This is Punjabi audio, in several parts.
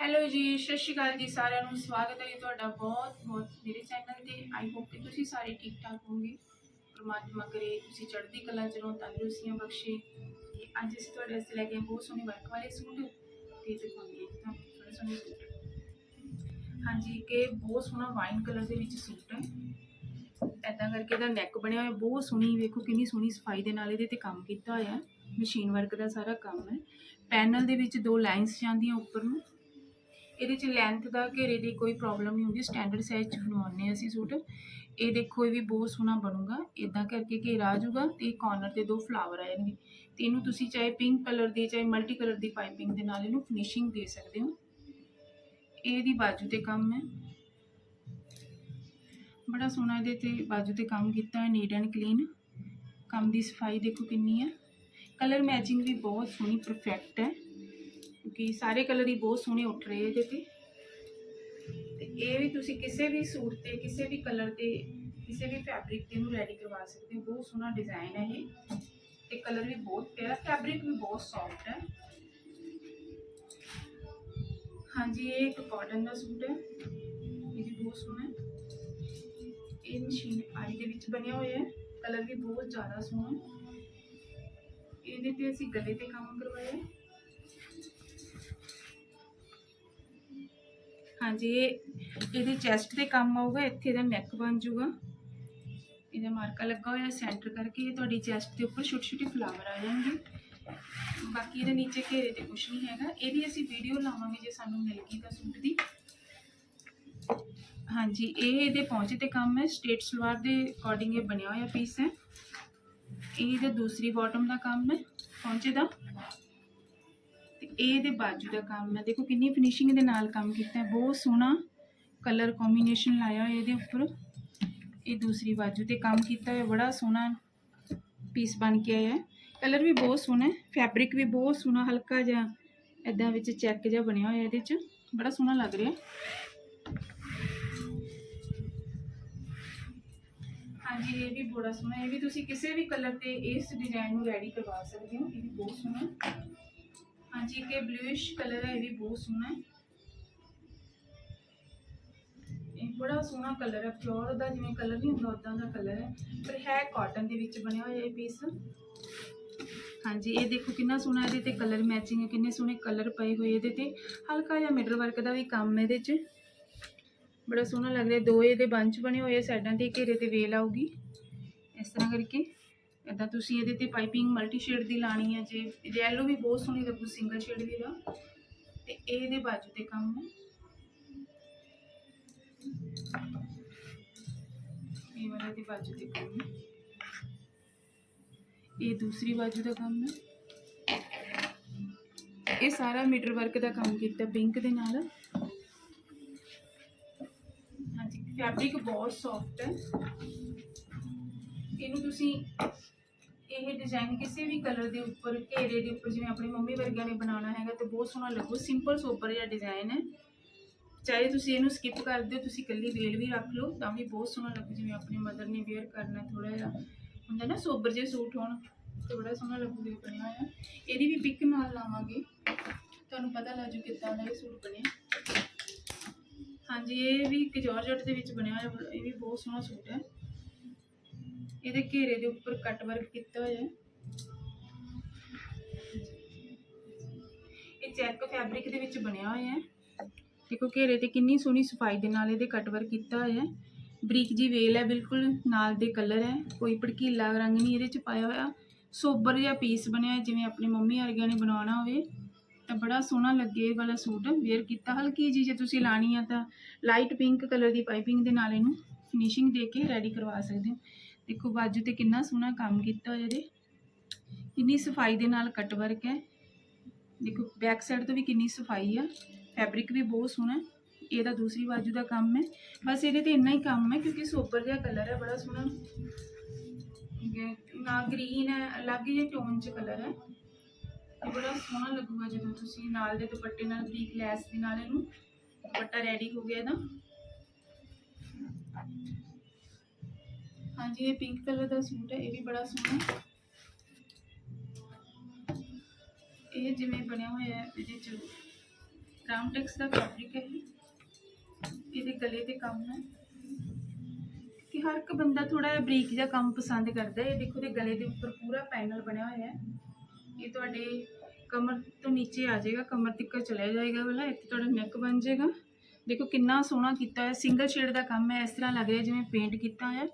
ਹੈਲੋ ਜੀ, ਸਤਿ ਸ਼੍ਰੀ ਅਕਾਲ ਜੀ ਸਾਰਿਆਂ ਨੂੰ। ਸਵਾਗਤ ਹੈ ਜੀ ਤੁਹਾਡਾ ਬਹੁਤ ਬਹੁਤ ਮੇਰੇ ਚੈਨਲ ਤੇ। ਆਈ ਹੋਪ ਕਿ ਤੁਸੀਂ ਸਾਰੇ ਠੀਕ ਠਾਕ ਹੋਵੋਗੇ। ਪਰਮਾਤਮਾ ਕਰੇ ਤੁਸੀਂ ਚੜ੍ਹਦੀ ਕਲਾ ਚ ਰਹੋ, ਤੰਦਰੁਸਤੀਆਂ ਬਖਸ਼ੇ। ਤੇ ਅੱਜ ਅਸੀਂ ਤੁਹਾਡੇ ਵਾਸਤੇ ਲੈ ਕੇ ਬਹੁਤ ਸੋਹਣੇ ਵਰਕ ਵਾਲੇ ਸੂਟ ਤੇ ਦਿਖਾਉਂਦੇ ਹਾਂ। ਤੁਹਾਨੂੰ ਸੋਹਣੇ ਸੂਟ ਹਾਂਜੀ ਕਿ ਬਹੁਤ ਸੋਹਣਾ ਵਾਈਨ ਕਲਰ ਦੇ ਵਿੱਚ ਸੂਟ ਹੈ ਐਦਾਂ ਕਰਕੇ ਇਹਦਾ ਨੈਕ ਬਣਿਆ ਹੋਇਆ, ਬਹੁਤ ਸੋਹਣੀ, ਵੇਖੋ ਕਿੰਨੀ ਸੋਹਣੀ ਸਫ਼ਾਈ ਦੇ ਨਾਲ ਇਹਦੇ ਤੇ ਕੰਮ ਕੀਤਾ ਹੋਇਆ। ਮਸ਼ੀਨ ਵਰਕ ਦਾ ਸਾਰਾ ਕੰਮ ਹੈ। ਪੈਨਲ ਦੇ ਵਿੱਚ ਦੋ ਲਾਈਨਸ ਜਾਂਦੀਆਂ ਉੱਪਰ ਨੂੰ। ਇਹਦੇ ਚ ਲੈਂਥ ਦਾ ਘੇਰੇ ਦੀ ਕੋਈ ਪ੍ਰੋਬਲਮ ਨਹੀਂ ਹੁੰਦੀ ਸਟੈਂਡਰਡ ਸਾਈਜ਼ ਚ ਬਣਵਾਉਂਦੇ ਹਾਂ ਅਸੀਂ ਸੂਟ। ਇਹ ਦੇਖੋ, ਇਹ ਵੀ ਬਹੁਤ ਸੋਹਣਾ ਬਣੂਗਾ। ਇਦਾਂ ਕਰਕੇ ਘੇਰਾ ਆ ਜਾਊਗਾ ਤੇ ਕਾਰਨਰ ਤੇ ਦੋ ਫਲਾਵਰ ਆ ਜਾਣਗੇ। ਤੇ ਇਹਨੂੰ ਤੁਸੀਂ ਚਾਹੇ ਪਿੰਕ ਕਲਰ ਦੀ, ਚਾਹੇ ਮਲਟੀ ਕਲਰ ਦੀ ਪਾਈਪਿੰਗ ਦੇ ਨਾਲ ਇਹਨੂੰ ਫਿਨਿਸ਼ਿੰਗ ਦੇ ਸਕਦੇ ਹੋ। ਇਹਦੀ ਬਾਜੂ ਤੇ ਕੰਮ ਹੈ। ਬੜਾ ਸੋਹਣਾ ਇਹਦੇ ਤੇ ਬਾਜੂ ਤੇ ਕੰਮ ਕੀਤਾ ਹੈ ਨੀਟ ਐਂਡ ਕਲੀਨ ਕੰਮ ਦੀ ਸਫ਼ਾਈ ਦੇਖੋ ਕਿੰਨੀ ਹੈ। ਕਲਰ ਮੈਚਿੰਗ ਵੀ ਬਹੁਤ ਸੋਹਣੀ ਪਰਫੈਕਟ ਹੈ। ਕਿਉਂਕਿ ਸਾਰੇ ਕਲਰ ਹੀ ਬਹੁਤ ਸੋਹਣੇ ਉੱਠ ਰਹੇ ਇਹਦੇ ਤੇ। ਤੇ ਇਹ ਵੀ ਤੁਸੀਂ ਕਿਸੇ ਵੀ ਸੂਟ ਤੇ, ਕਿਸੇ ਵੀ ਕਲਰ ਤੇ, ਕਿਸੇ ਵੀ ਫੈਬਰਿਕ ਤੇ ਇਹਨੂੰ ਰੈਡੀ ਕਰਵਾ ਸਕਦੇ ਹੋ। ਬਹੁਤ ਸੋਹਣਾ ਡਿਜ਼ਾਈਨ ਹੈ ਇਹ। ਤੇ ਕਲਰ ਵੀ ਬਹੁਤ ਪਿਆਰਾ ਫੈਬਰਿਕ ਵੀ ਬਹੁਤ ਸੌਫਟ ਹੈ। ਹਾਂਜੀ, ਇਹ ਇੱਕ ਕਾਟਨ ਦਾ ਸੂਟ ਹੈ। ਇਹ ਵੀ ਬਹੁਤ ਸੋਹਣਾ ਹੈ। ਇਹ ਮਸ਼ੀਨ ਆਈ ਦੇ ਵਿੱਚ ਬਣਿਆ ਹੋਇਆ ਹੈ। ਕਲਰ ਵੀ ਬਹੁਤ ਜ਼ਿਆਦਾ ਸੋਹਣਾ ਇਹਦੇ ਤੇ ਅਸੀਂ ਗਲੇ ਤੇ ਕੰਮ ਕਰਵਾਇਆ ਹਾਂਜੀ, ਇਹ ਇਹਦੇ ਚੈਸਟ ਤੇ ਕੰਮ ਆਊਗਾ, ਇੱਥੇ ਇਹਦਾ ਨੈਕ ਬਣ ਜਾਊਗਾ। ਇਹਦਾ ਮਾਰਕਾ ਲੱਗਾ ਹੋਇਆ ਸੈਂਟਰ ਕਰਕੇ, ਇਹ ਤੁਹਾਡੀ ਚੈਸਟ ਦੇ ਉੱਪਰ ਛੋਟੇ ਛੋਟੇ ਫਲਾਵਰ ਆ ਜਾਣਗੇ। ਬਾਕੀ ਇਹਦੇ ਨੀਚੇ ਘੇਰੇ ਤੇ ਕੁਝ ਨਹੀਂ ਹੈਗਾ। ਇਹਦੀ ਅਸੀਂ ਵੀਡੀਓ ਲਾਵਾਂਗੇ ਜੇ ਸਾਨੂੰ ਮਿਲ ਗਈ ਤਾਂ ਸੂਟ ਦੀ। ਹਾਂਜੀ, ਇਹ ਇਹਦੇ ਪਹੁੰਚੇ ਤੇ ਕੰਮ ਹੈ ਸਟੇਟ ਸਲਵਾਰ ਦੇ ਅਕੋਰਡਿੰਗ ਇਹ ਬਣਿਆ ਹੋਇਆ ਪੀਸ ਹੈ। ਇਹ ਇਹਦਾ ਦੂਸਰੀ ਬਾਟਮ ਦਾ ਕੰਮ ਹੈ ਪਹੁੰਚੇ ਦਾ। ਤੇ ਇਹ ਇਹਦੇ ਬਾਜੂ ਦਾ ਕੰਮ ਹੈ। ਦੇਖੋ ਕਿੰਨੀ ਫਿਨਿਸ਼ਿੰਗ ਦੇ ਨਾਲ ਕੰਮ ਕੀਤਾ ਹੈ। ਬਹੁਤ ਸੋਹਣਾ ਕਲਰ ਕੰਬੀਨੇਸ਼ਨ ਲਾਇਆ ਹੋਇਆ ਇਹਦੇ ਉੱਪਰ। ਇਹ ਦੂਸਰੀ ਬਾਜੂ ਤੇ ਕੰਮ ਕੀਤਾ ਹੋਇਆ, ਬੜਾ ਸੋਹਣਾ ਪੀਸ ਬਣ ਕੇ ਆਇਆ ਹੈ। ਕਲਰ ਵੀ ਬਹੁਤ ਸੋਹਣਾ ਹੈ। ਫੈਬਰਿਕ ਵੀ ਬਹੁਤ ਸੋਹਣਾ, ਹਲਕਾ ਜਿਹਾ ਐਦਾਂ ਵਿੱਚ ਚੈੱਕ ਜਿਹਾ ਬਣਿਆ ਹੋਇਆ ਇਹਦੇ 'ਚ। ਬੜਾ ਸੋਹਣਾ ਲੱਗ ਰਿਹਾ ਹਾਂਜੀ, ਇਹ ਵੀ ਬੜਾ ਸੋਹਣਾ ਇਹ ਵੀ ਤੁਸੀਂ ਕਿਸੇ ਵੀ ਕਲਰ ਤੇ ਇਸ ਡਿਜ਼ਾਈਨ ਨੂੰ ਰੈਡੀ ਕਰਵਾ ਸਕਦੇ ਹੋ। ਇਹ ਵੀ ਬਹੁਤ ਸੋਹਣਾ ਹੈ ਹਾਂਜੀ ਇੱਕ ਇਹ ਬਲੂਇਸ਼ ਕਲਰ ਹੈ ਇਹ ਵੀ ਬਹੁਤ ਸੋਹਣਾ ਹੈ ਇਹ ਬੜਾ ਸੋਹਣਾ ਕਲਰ ਹੈ ਪਿਓਰ ਦਾ ਜਿਵੇਂ ਕਲਰ ਨਹੀਂ ਹੁੰਦਾ ਉਦਾਂ ਦਾ ਕਲਰ ਹੈ। ਪਰ ਹੈ ਕਾਟਨ ਦੇ ਵਿੱਚ ਬਣਿਆ ਹੋਇਆ ਇਹ ਪੀਸ ਹਾਂਜੀ ਇਹ ਦੇਖੋ ਕਿੰਨਾ ਸੋਹਣਾ ਇਹਦੇ ਤੇ ਕਲਰ ਮੈਚਿੰਗ ਹੈ, ਕਿੰਨੇ ਸੋਹਣੇ ਕਲਰ ਪਏ ਹੋਏ ਇਹਦੇ ਤੇ। ਹਲਕਾ ਜਿਹਾ ਮਿਡਲ ਵਰਕ ਦਾ ਵੀ ਕੰਮ ਹੈ ਇਹਦੇ 'ਚ। ਬੜਾ ਸੋਹਣਾ ਲੱਗ ਰਿਹਾ ਦੋ ਇਹਦੇ ਬੰਚ ਬਣੇ ਹੋਏ ਆ, ਸਾਈਡਾਂ ਤੇ ਘੇਰੇ ਤੇ ਵੇਲ ਆਊਗੀ। ਇਸ ਤਰ੍ਹਾਂ ਕਰਕੇ। ਇਦਾਂ ਤੁਸੀਂ ਇਹਦੇ ਤੇ ਪਾਈਪਿੰਗ ਮਲਟੀ ਸ਼ੇਡ ਦੀ ਲਾਣੀ ਹੈ ਜੇ ਯੈਲੋ ਵੀ ਬਹੁਤ ਸੋਹਣੀ ਲੱਗੂ ਸਿੰਗਲ ਸ਼ੇਡ ਦੀ ਦਾ ਤੇ ਇਹਦੇ ਬਾਜੂ ਤੇ ਕੰਮ ਹੈ। ਇਹ ਵਾਲਾ ਦੀ ਬਾਜੂ ਤੇ ਕੰਮ ਹੈ। ਇਹ ਦੂਸਰੀ ਬਾਜੂ ਦਾ ਕੰਮ ਹੈ। ਇਹ ਸਾਰਾ ਮੀਟਰ ਵਰਕ ਦਾ ਕੰਮ ਕੀਤਾ ਪਿੰਕ ਦੇ ਨਾਲ। ਹਾਂਜੀ ਫੈਬਰਿਕ ਬਹੁਤ ਸੌਫਟ ਹੈ। ਇਹਨੂੰ ਤੁਸੀਂ ਇਹ ਡਿਜ਼ਾਈਨ ਕਿਸੇ ਵੀ ਕਲਰ ਦੇ ਉੱਪਰ, ਘੇਰੇ ਦੇ ਉੱਪਰ ਜਿਵੇਂ ਆਪਣੀ ਮੰਮੀ ਵਰਗਿਆਂ ਨੇ ਬਣਾਉਣਾ ਹੈਗਾ ਤੇ ਬਹੁਤ ਸੋਹਣਾ ਲੱਗੂ। ਸਿੰਪਲ ਸੋਬਰ ਜਿਹਾ ਡਿਜ਼ਾਈਨ ਹੈ। ਚਾਹੇ ਤੁਸੀਂ ਇਹਨੂੰ ਸਕਿਪ ਕਰ ਦਿਓ, ਤੁਸੀਂ ਇਕੱਲੀ ਵੇਲ ਵੀ ਰੱਖ ਲਓ, ਤਾਂ ਵੀ ਬਹੁਤ ਸੋਹਣਾ ਲੱਗੂ। ਜਿਵੇਂ ਆਪਣੀ ਮਦਰ ਨੇ ਵੇਅਰ ਕਰਨਾ ਥੋੜਾ ਜਿਹਾ, ਹੁੰਦਾ ਨਾ ਸੋਬਰ ਜਿਹੇ ਸੂਟ ਹੋਣ, ਤੇ ਬੜਾ ਸੋਹਣਾ ਲੱਗੂਗਾ ਬਣਿਆ ਹੋਇਆ। ਇਹਦੀ ਵੀ ਪਿਕ ਨਾਲ ਲਾਵਾਂਗੇ। ਤੁਹਾਨੂੰ ਪਤਾ ਲੱਗ ਜੂ ਕਿੱਦਾਂ ਦਾ ਇਹ ਸੂਟ ਬਣਿਆ। ਹਾਂਜੀ, ਇਹ ਵੀ ਇੱਕ ਜਾਰਜਟ ਦੇ ਵਿੱਚ ਬਣਿਆ ਹੋਇਆ, ਇਹ ਵੀ ਬਹੁਤ ਸੋਹਣਾ ਸੂਟ ਹੈ। ਇਹਦੇ ਘੇਰੇ ਦੇ ਉੱਪਰ ਕੱਟ ਵਰਕ ਕੀਤਾ ਹੋਇਆ ਹੈ। ਇਹ ਚੈੱਕ ਫੈਬਰਿਕ ਦੇ ਵਿੱਚ ਬਣਿਆ ਹੋਇਆ ਹੈ। ਦੇਖੋ ਘੇਰੇ ਤੇ ਕਿੰਨੀ ਸੋਹਣੀ ਸਫ਼ਾਈ ਦੇ ਨਾਲ ਇਹਦੇ ਕੱਟ ਵਰਕ ਕੀਤਾ ਹੋਇਆ ਹੈ। ਬਰੀਕ ਜੀ ਵੇਲ ਹੈ ਬਿਲਕੁਲ ਨਾਲ ਦੇ ਕਲਰ ਹੈ। ਕੋਈ ਭੜਕੀਲਾ ਰੰਗ ਨਹੀਂ ਇਹਦੇ ਚ ਪਾਇਆ ਹੋਇਆ। ਸੋਬਰ ਜਿਹਾ ਪੀਸ ਬਣਿਆ ਹੈ, ਜਿਵੇਂ ਆਪਣੀ ਮੰਮੀ ਵਰਗਿਆਂ ਨੇ ਬਣਾਉਣਾ ਹੋਵੇ। ਤਾਂ ਬੜਾ ਸੋਹਣਾ ਲੱਗੇ ਇਹ ਵਾਲਾ ਸੂਟ ਵੇਅਰ ਕੀਤਾ। ਹਲਕੀ ਜੀ ਜੇ ਤੁਸੀਂ ਲਾਣੀ ਆ ਤਾਂ ਲਾਈਟ ਪਿੰਕ ਕਲਰ ਦੀ ਪਾਈਪਿੰਗ ਦੇ ਨਾਲ ਇਹਨੂੰ ਫਿਨਿਸ਼ਿੰਗ ਦੇ ਕੇ ਰੈਡੀ ਕਰਵਾ ਸਕਦੇ ਹੋ। ਦੇਖੋ ਬਾਜੂ ਤੇ ਕਿੰਨਾ ਸੋਹਣਾ ਕੰਮ ਕੀਤਾ ਹੋਇਆ ਇਹਦੇ। ਕਿੰਨੀ ਸਫ਼ਾਈ ਦੇ ਨਾਲ ਕੱਟ ਵਰਕ ਹੈ। ਦੇਖੋ ਬੈਕ ਸਾਈਡ ਤੋਂ ਵੀ ਕਿੰਨੀ ਸਫ਼ਾਈ ਆ। ਫੈਬਰਿਕ ਵੀ ਬਹੁਤ ਸੋਹਣਾ ਇਹਦਾ ਦੂਸਰੀ ਬਾਜੂ ਦਾ ਕੰਮ ਹੈ। ਬਸ ਇਹਦੇ ਤੇ ਇੰਨਾ ਹੀ ਕੰਮ ਹੈ ਕਿਉਂਕਿ ਸੋਬਰ ਜਿਹਾ ਕਲਰ ਹੈ, ਬੜਾ ਸੋਹਣਾ। ਨਾ ਗ੍ਰੀਨ ਹੈ, ਅਲੱਗ ਜਿਹੇ ਟੋਨ ਚ ਕਲਰ ਹੈ। ਇਹ ਬੜਾ ਸੋਹਣਾ ਲੱਗੂਗਾ ਜਦੋਂ ਤੁਸੀਂ ਨਾਲ ਦੇ ਦੁਪੱਟੇ ਨਾਲ ਬਰੀਕ ਲੈਸ ਦੇ ਨਾਲ ਇਹਨੂੰ ਦੁਪੱਟਾ ਰੈਡੀ ਹੋ ਗਿਆ ਇਹਦਾ। ਹਾਂਜੀ, ਇਹ ਪਿੰਕ ਕਲਰ ਦਾ ਸੂਟ ਹੈ, ਇਹ ਵੀ ਬੜਾ ਸੋਹਣਾ ਇਹ ਜਿਵੇਂ ਬਣਿਆ ਹੋਇਆ ਹੈ, ਇਹਦੇ ਚ ਰਾਮਟੈਕਸ ਦਾ ਫੈਬਰਿਕ ਹੈ ਇਹਦੇ ਗਲੇ ਤੇ ਕੰਮ ਹੈ। ਕਿ ਹਰ ਇੱਕ ਬੰਦਾ ਥੋੜਾ ਜਿਹਾ ਬਰੀਕ ਜਿਹਾ ਕੰਮ ਪਸੰਦ ਕਰਦਾ ਹੈ। ਇਹ ਦੇਖੋ ਤੇ ਗਲੇ ਦੇ ਉੱਪਰ ਪੂਰਾ ਪੈਨਲ ਬਣਿਆ ਹੋਇਆ ਹੈ। ਇਹ ਤੁਹਾਡੇ ਕਮਰ ਤੋਂ ਨੀਚੇ ਆ ਜਾਏਗਾ, ਕਮਰ ਤੱਕ ਚਲਾ ਜਾਏਗਾ ਵਾਲਾ। ਇੱਥੇ ਤੁਹਾਡਾ ਨੈਕ ਬਣ ਜਾਏਗਾ। ਦੇਖੋ, ਕਿੰਨਾ ਸੋਹਣਾ ਕੀਤਾ ਹੈ। ਸਿੰਗਲ ਸ਼ੇਡ ਦਾ ਕੰਮ ਹੈ, ਇਸ ਤਰ੍ਹਾਂ ਲੱਗ ਰਿਹਾ ਜਿਵੇਂ ਪੇਂਟ ਕੀਤਾ ਹੋਇਆ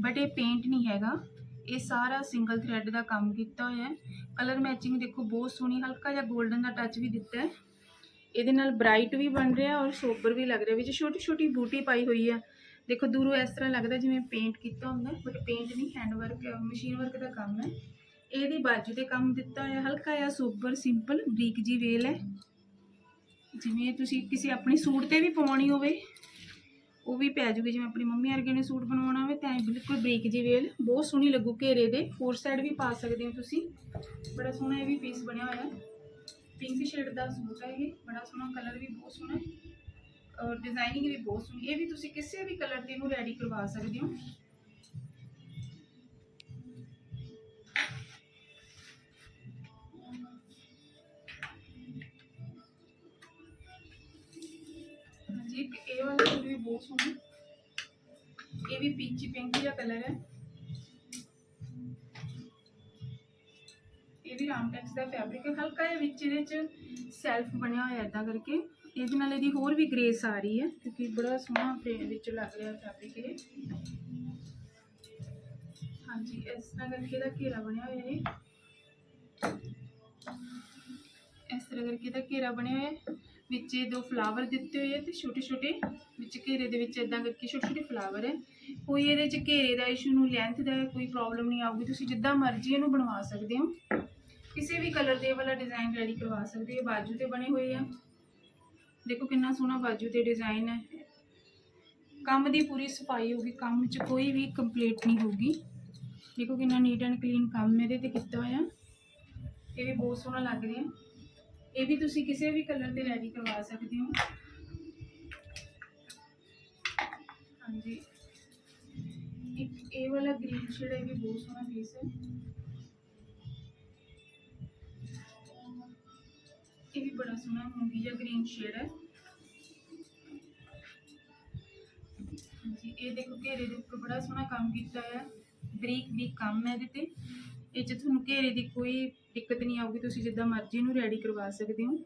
ਬਟ ਇਹ ਪੇਂਟ ਨਹੀਂ ਹੈਗਾ। ਇਹ ਸਾਰਾ ਸਿੰਗਲ ਥ੍ਰੈਡ ਦਾ ਕੰਮ ਕੀਤਾ ਹੋਇਆ ਹੈ। ਕਲਰ ਮੈਚਿੰਗ ਦੇਖੋ ਬਹੁਤ ਸੋਹਣੀ, ਹਲਕਾ ਜਿਹਾ 골ਡਨ ਦਾ ਟੱਚ ਵੀ ਦਿੱਤਾ ਹੈ। ਇਹਦੇ ਨਾਲ ਬ੍ਰਾਈਟ ਵੀ ਬਣ ਰਿਹਾ ਔਰ ਸੋਬਰ ਵੀ ਲੱਗ ਰਿਹਾ। ਵਿੱਚ ਛੋਟੀ ਛੋਟੀ ਬੂਟੀ ਪਾਈ ਹੋਈ ਆ। ਦੇਖੋ ਦੂਰੋਂ ਇਸ ਤਰ੍ਹਾਂ ਲੱਗਦਾ ਜਿਵੇਂ ਪੇਂਟ ਕੀਤਾ ਹੁੰਦਾ ਬਟ ਪੇਂਟ ਨਹੀਂ ਹੈਂਡ ਵਰਕ ਮਸ਼ੀਨ ਵਰਕ ਦਾ ਕੰਮ ਹੈ। ਇਹਦੀ ਬਾਜੂ ਤੇ ਕੰਮ ਦਿੱਤਾ ਹੋਇਆ, ਹਲਕਾ ਜਿਹਾ ਸੋਬਰ ਸਿੰਪਲ ਬਰੀਕ ਜੀ ਵੇਲ ਹੈ। ਜਿਵੇਂ ਤੁਸੀਂ ਕਿਸੇ ਆਪਣੇ ਸੂਟ ਤੇ ਵੀ ਪਵਾਉਣੀ ਹੋਵੇ। ਉਹ ਵੀ ਪੈ ਜੂਗੀ, ਜਿਵੇਂ ਆਪਣੀ ਮੰਮੀ ਵਰਗੇ ਨੇ ਸੂਟ ਬਣਵਾਉਣਾ ਹੋਵੇ, ਤਾਂ ਐਂ ਬਿਲਕੁਲ ਬਰੀਕ ਜੀ ਵੇਲ। ਬਹੁਤ ਸੋਹਣੀ ਲੱਗੂ ਘੇਰੇ ਦੇ। ਫੋਰ ਸਾਈਡ ਵੀ ਪਾ ਸਕਦੇ ਹੋ ਤੁਸੀਂ। ਬੜਾ ਸੋਹਣਾ ਇਹ ਵੀ ਪੀਸ ਬਣਿਆ ਹੋਇਆ। ਪਿੰਕ ਸ਼ੇਡ ਦਾ ਸੂਟ ਹੈ ਇਹ। ਬੜਾ ਸੋਹਣਾ ਕਲਰ ਵੀ ਬਹੁਤ ਸੋਹਣਾ। ਔਰ ਡਿਜ਼ਾਈਨਿੰਗ ਵੀ ਬਹੁਤ ਸੋਹਣੀ। ਇਹ ਵੀ ਤੁਸੀਂ ਕਿਸੇ ਵੀ ਕਲਰ ਦੇ ਨੂੰ ਰੈਡੀ ਕਰਵਾ ਸਕਦੇ ਹੋ। ਬਹੁਤ ਸੋਹਣਾ। ਇਹ ਵੀ ਪੀਚੀ ਪਿੰਕ ਜਿਹਾ ਕਲਰ ਹੈ। ਇਹ ਵੀ ਰਾਮਟੈਕਸ ਦਾ ਫੈਬਰਿਕ ਹੈ। ਹਲਕਾ ਜਿਹਾ ਵਿੱਚ ਇਹਦੇ ਚ ਸੈਲਫ ਬਣਿਆ ਹੋਇਆ ਇਦਾਂ ਕਰਕੇ। ਇਹਦੇ ਨਾਲ ਇਹਦੀ ਹੋਰ ਵੀ ਗ੍ਰੇਸ ਆ ਰਹੀ ਹੈ, ਕਿਉਂਕਿ ਬੜਾ ਸੋਹਣਾ ਵਿੱਚ ਲੱਗ ਰਿਹਾ ਫੈਬਰਿਕ ਇਹ। ਹਾਂਜੀ, ਇਸ ਤਰ੍ਹਾਂ ਕਰਕੇ ਇਹਦਾ ਘੇਰਾ ਬਣਿਆ ਹੋਇਆ ਹੈ ਇਸ ਤਰ੍ਹਾਂ ਕਰਕੇ ਇਹਦਾ ਘੇਰਾ ਬਣਿਆ ਹੋਇਆ। ਹੈ ਵਿੱਚ ਇਹ ਦੋ ਫਲਾਵਰ ਦਿੱਤੇ ਹੋਏ ਆ ਤੇ ਛੋਟੇ ਛੋਟੇ ਵਿੱਚ ਘੇਰੇ ਦੇ ਵਿੱਚ ਇਦਾਂ ਕਰਕੇ ਛੋਟੇ ਛੋਟੇ ਫਲਾਵਰ ਹੈ ਕੋਈ ਇਹਦੇ ਚ ਘੇਰੇ ਦਾ ਇਸ਼ੂ ਨੂੰ ਲੈਂਥ ਦਾ ਕੋਈ ਪ੍ਰੋਬਲਮ ਨਹੀਂ ਆਊਗੀ, ਤੁਸੀਂ ਜਿੱਦਾਂ ਮਰਜ਼ੀ ਇਹਨੂੰ ਬਣਵਾ ਸਕਦੇ ਹੋ। ਕਿਸੇ ਵੀ ਕਲਰ ਦੇ ਵਾਲਾ ਡਿਜ਼ਾਈਨ ਰੈਡੀ ਕਰਵਾ ਸਕਦੇ ਹੋ ਬਾਜੂ ਤੇ ਬਣੇ ਹੋਏ ਆ। ਦੇਖੋ ਕਿੰਨਾ ਸੋਹਣਾ ਬਾਜੂ ਤੇ ਡਿਜ਼ਾਈਨ ਹੈ। ਕੰਮ ਦੀ ਪੂਰੀ ਸਫ਼ਾਈ ਹੋਊਗੀ, ਕੰਮ 'ਚ ਕੋਈ ਵੀ ਕੰਪਲੀਟ ਨਹੀਂ ਹੋਊਗੀ। ਦੇਖੋ ਕਿੰਨਾ ਨੀਟ ਐਂਡ ਕਲੀਨ ਕੰਮ ਇਹਦੇ ਤੇ ਕੀਤਾ ਹੋਇਆ। ਇਹ ਵੀ ਬਹੁਤ ਸੋਹਣਾ ਲੱਗ ਰਿਹਾ। ਇਹ ਵੀ ਤੁਸੀਂ ਕਿਸੇ ਵੀ ਕਲਰ ਤੇ ਰੈਡੀ ਕਰਵਾ ਸਕਦੇ ਹੋ। ਹਾਂਜੀ। ਇੱਕ ਇਹ ਵਾਲਾ ਗ੍ਰੀਨ ਸ਼ੇਡ ਹੈ, ਇਹ ਵੀ ਬਹੁਤ ਸੋਹਣਾ ਪੀਸ ਹੈ। ਇਹ ਵੀ ਬੜਾ ਸੋਹਣਾ ਮੂੰਗੀ ਜਿਹਾ ਗ੍ਰੀਨ ਸ਼ੇਡ ਹੈ। ਜੀ ਇਹ ਦੇਖੋ ਘੇਰੇ ਦੇ ਉੱਪਰ ਬੜਾ ਸੋਹਣਾ ਕੰਮ ਕੀਤਾ ਹੈ। ਬਰੀਕ ਬਰੀਕ ਕੰਮ ਹੈ ਇਹਦੇ ਤੇ। ਇਹ 'ਚ ਤੁਹਾਨੂੰ ਘੇਰੇ ਦੀ ਕੋਈ ਦਿੱਕਤ ਨਹੀਂ ਆਊਗੀ, ਤੁਸੀਂ ਜਿੱਦਾਂ ਮਰਜ਼ੀ ਇਹਨੂੰ ਰੈਡੀ ਕਰਵਾ ਸਕਦੇ ਹੋ।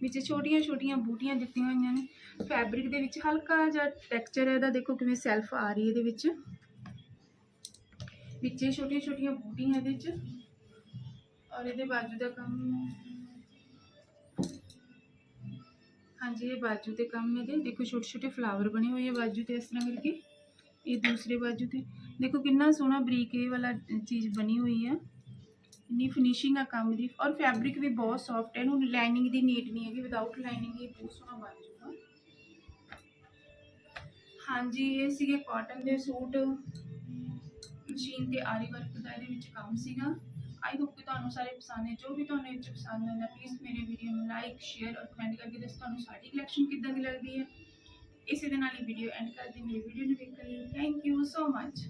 ਵਿੱਚ ਛੋਟੀਆਂ ਛੋਟੀਆਂ ਬੂਟੀਆਂ ਦਿੱਤੀਆਂ ਹੋਈਆਂ ਨੇ। ਫੈਬਰਿਕ ਦੇ ਵਿੱਚ ਹਲਕਾ ਜਿਹਾ ਟੈਕਸਚਰ ਹੈ ਇਹਦਾ, ਦੇਖੋ ਕਿਵੇਂ ਸੈਲਫ ਆ ਰਹੀ ਹੈ ਇਹਦੇ ਵਿੱਚ। ਵਿੱਚੇ ਛੋਟੀਆਂ ਛੋਟੀਆਂ ਬੂਟੀਆਂ ਇਹਦੇ 'ਚ। ਔਰ ਇਹਦੇ ਬਾਜੂ ਦਾ ਕੰਮ ਹਾਂਜੀ, ਇਹ ਬਾਜੂ ਤੇ ਕੰਮ ਇਹਦੇ। ਦੇਖੋ ਛੋਟੇ ਛੋਟੇ ਫਲਾਵਰ ਬਣੇ ਹੋਏ ਆ ਬਾਜੂ ਤੇ ਇਸ ਤਰ੍ਹਾਂ ਕਰਕੇ। ਇਹ ਦੂਸਰੇ ਬਾਜੂ ਤੇ। ਦੇਖੋ ਕਿੰਨਾ ਸੋਹਣਾ ਬਰੀਕ ਇਹ ਵਾਲਾ ਚੀਜ਼ ਬਣੀ ਹੋਈ ਹੈ ਇੰਨੀ ਫਿਨਿਸ਼ਿੰਗ ਆ ਕੰਮ ਦੀ। ਔਰ ਫੈਬਰਿਕ ਵੀ ਬਹੁਤ ਸੌਫਟ ਹੈ ਹੁਣ ਲਾਈਨਿੰਗ ਦੀ ਨੀਡ ਨਹੀਂ ਹੈਗੀ। ਵਿਦਆਊਟ ਲਾਈਨਿੰਗ ਇਹ ਬਹੁਤ ਸੋਹਣਾ ਬਣ ਜਾਊਗਾ। ਹਾਂਜੀ, ਇਹ ਸੀਗੇ ਕਾਟਨ ਦੇ ਸੂਟ। ਮਸ਼ੀਨ ਤੇ ਆਰੀ ਵਰਕ ਦਾ ਇਹਦੇ ਵਿੱਚ ਕੰਮ ਸੀਗਾ। ਆਈ ਹੋਪ ਕਿ ਤੁਹਾਨੂੰ ਸਾਰੇ ਪਸੰਦ ਹੈ ਜੋ ਵੀ ਤੁਹਾਨੂੰ ਇਹ 'ਚ ਪਸੰਦ ਆਉਂਦਾ ਪਲੀਜ਼ ਮੇਰੇ ਵੀਡੀਓ ਨੂੰ ਲਾਈਕ ਸ਼ੇਅਰ ਔਰ ਕਮੈਂਟ ਕਰਕੇ ਦੱਸੋ। ਤੁਹਾਨੂੰ ਸਾਡੀ ਕਲੈਕਸ਼ਨ ਕਿੱਦਾਂ ਦੀ ਲੱਗਦੀ ਹੈ? ਇਸੇ ਦੇ ਨਾਲ ਹੀ ਵੀਡੀਓ ਐਂਡ ਕਰਦੀ ਮੇਰੀ ਵੀਡੀਓ ਨੂੰ ਵੇਖਣ ਲਈ ਥੈਂਕ ਯੂ ਸੋ ਮਚ